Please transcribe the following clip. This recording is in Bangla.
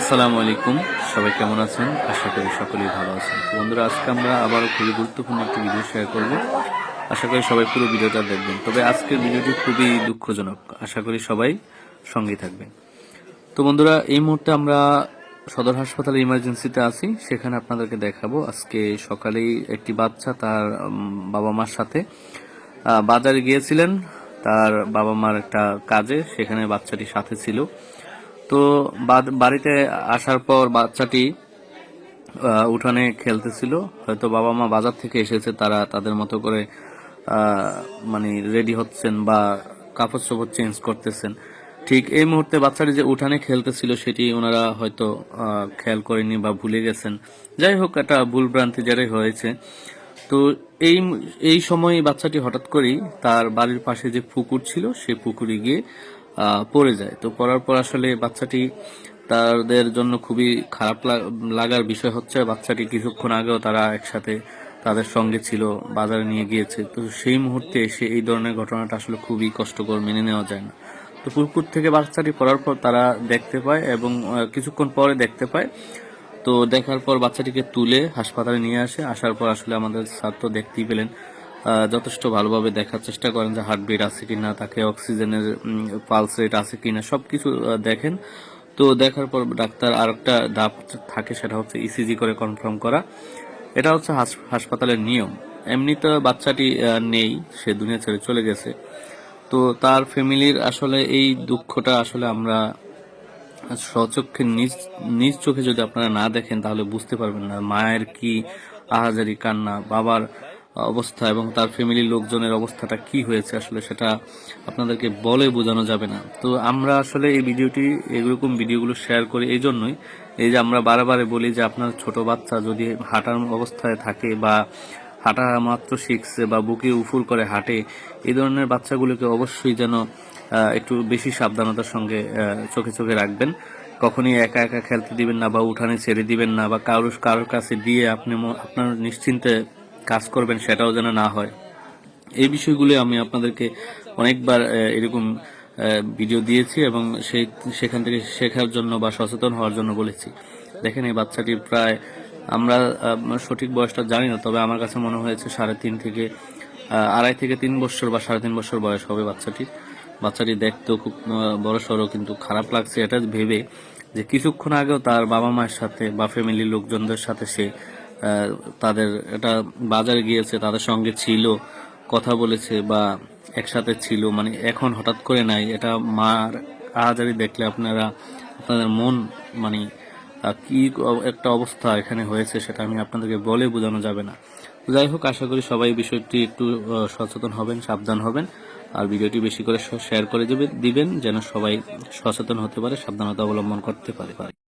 আসসালামু আলাইকুম। সবাই কেমন আছেন? আশা করি সকলেই ভালো আছেন। বন্ধুরা, আজকে আমরা আবারও খুবই গুরুত্বপূর্ণ একটি ভিডিও শেয়ার করব। আশা করি সবাই পুরো ভিডিওটা দেখবেন। তবে আজকের ভিডিওটি খুবই দুঃখজনক। আশা করি সবাই সঙ্গেই থাকবেন। তো বন্ধুরা, এই মুহূর্তে আমরা সদর হাসপাতালে ইমার্জেন্সিতে আছি। সেখানে আপনাদেরকে দেখাবো আজকে সকালেই একটি বাচ্চা তার বাবা মার সাথে বাজারে গিয়েছিলেন। তার বাবা মার একটা কাজে। সেখানে বাচ্চাটি সাথে ছিল। তো বাড়িতে আসার পর বাচ্চাটি উঠানে খেলতেছিল। হয়তো বাবা মা বাজার থেকে এসেছে, তারা তাদের মতো করে মানে রেডি হচ্ছেন বা কাপড় চোপড় চেঞ্জ করতেছেন। ঠিক এই মুহূর্তে বাচ্চাটি যে উঠানে খেলতেছিল, সেটি ওনারা হয়তো খেয়াল করেনি বা ভুলে গেছেন। যাই হোক, একটা ভুল ভ্রান্তি যারাই হয়েছে। তো এই এই সময় বাচ্চাটি হঠাৎ করেই তার বাড়ির পাশে যে পুকুর ছিল সেই পুকুরে গিয়ে পড়ে যায়। তো পড়ার পর আসলে বাচ্চাটি তাদের জন্য খুবই খারাপ লাগার বিষয় হচ্ছে বাচ্চাটি কিছুক্ষণ আগেও তারা একসাথে তাদের সঙ্গে ছিল, বাজারে নিয়ে গিয়েছে। তো সেই মুহূর্তে এসে এই ধরনের ঘটনাটা আসলে খুবই কষ্টকর, মেনে নেওয়া যায় না। তো পুকুর থেকে বাচ্চাটি পড়ার পর তারা দেখতে পায় এবং কিছুক্ষণ পরে দেখতে পায়। তো দেখার পর বাচ্চাটিকে তুলে হাসপাতালে নিয়ে আসে। আসার পর আসলে আমাদের তো দেখতেই পেলেন। যথেষ্ট ভালোভাবে দেখার চেষ্টা করেন যে হার্টবিট আছে কি না তাকে অক্সিজেনের পালস রেট আছে কি না সব কিছু দেখেন। তো দেখার পর ডাক্তার আর একটা ধাপ থাকে, সেটা হচ্ছে ইসিজি করে কনফার্ম করা। এটা হচ্ছে হাস- হাসপাতালের নিয়ম। এমনিতে বাচ্চাটি নেই, সে দুনিয়া ছেড়ে চলে গেছে। তো তার ফ্যামিলির আসলে এই দুঃখটা আসলে আমরা স্বচক্ষে নিজ নিজ চোখে যদি আপনারা না দেখেন, তাহলে বুঝতে পারবেন না মায়ের কি আহাজারি কান্না, বাবার অবস্থা এবং তার ফ্যামিলির লোকজনের অবস্থাটা কি হয়েছে আসলে সেটা আপনাদেরকে বলে বোঝানো যাবে না। তো আমরা আসলে এই ভিডিওটি, এরকম ভিডিওগুলো শেয়ার করি এই জন্যই। এই যে আমরা বারে বলি যে আপনার ছোট বাচ্চা যদি হাঁটার অবস্থায় থাকে বা হাঁটা মাত্র শিখছে বা বুকে উফুর করে হাঁটে, এই ধরনের বাচ্চাগুলোকে অবশ্যই যেন একটু বেশি সাবধানতার সঙ্গে চোখে চোখে রাখবেন। কখনই একা একা খেলতে দিবেন না বা উঠানে ছেড়ে দিবেন না বা কারোর কারোর কাছে দিয়ে আপনি আপনার নিশ্চিন্তে কাজ করবেন সেটাও যেন না হয়। এই বিষয়গুলো আমি আপনাদেরকে অনেকবার এরকম ভিডিও দিয়েছি এবং সেই, সেখান থেকে শেখার জন্য বা সচেতন হওয়ার জন্য বলেছি। দেখেন, এই বাচ্চাটি প্রায়, আমরা সঠিক বয়সটা জানি না, তবে আমার কাছে মনে হয়েছে সাড়ে তিন থেকে আড়াই থেকে তিন বছর বা সাড়ে তিন বছর বয়স হবে বাচ্চাটির বাচ্চাটি দেখতেও খুব বড় সড়ো, কিন্তু খারাপ লাগছে এটা ভেবে যে কিছুক্ষণ আগেও তার বাবা মায়ের সাথে বা ফ্যামিলির লোকজনদের সাথে সে তাদের, এটা বাজারে গিয়েছে, তাদের সঙ্গে ছিল, কথা বলেছে বা একসাথে ছিল মানে এখন হঠাৎ করে নাই। এটা মার আহাজারি দেখলে আপনারা, আপনাদের মন মানে কি একটা অবস্থা এখানে হয়েছে সেটা আমি আপনাদেরকে বলে বোঝানো যাবে না। যাই হোক, আশা করি সবাই বিষয়টি একটু সচেতন হবেন, সাবধান হবেন, আর ভিডিওটি বেশি করে শেয়ার করে দিবেন, যেন সবাই সচেতন হতে পারে, সাবধানতা অবলম্বন করতে পারে।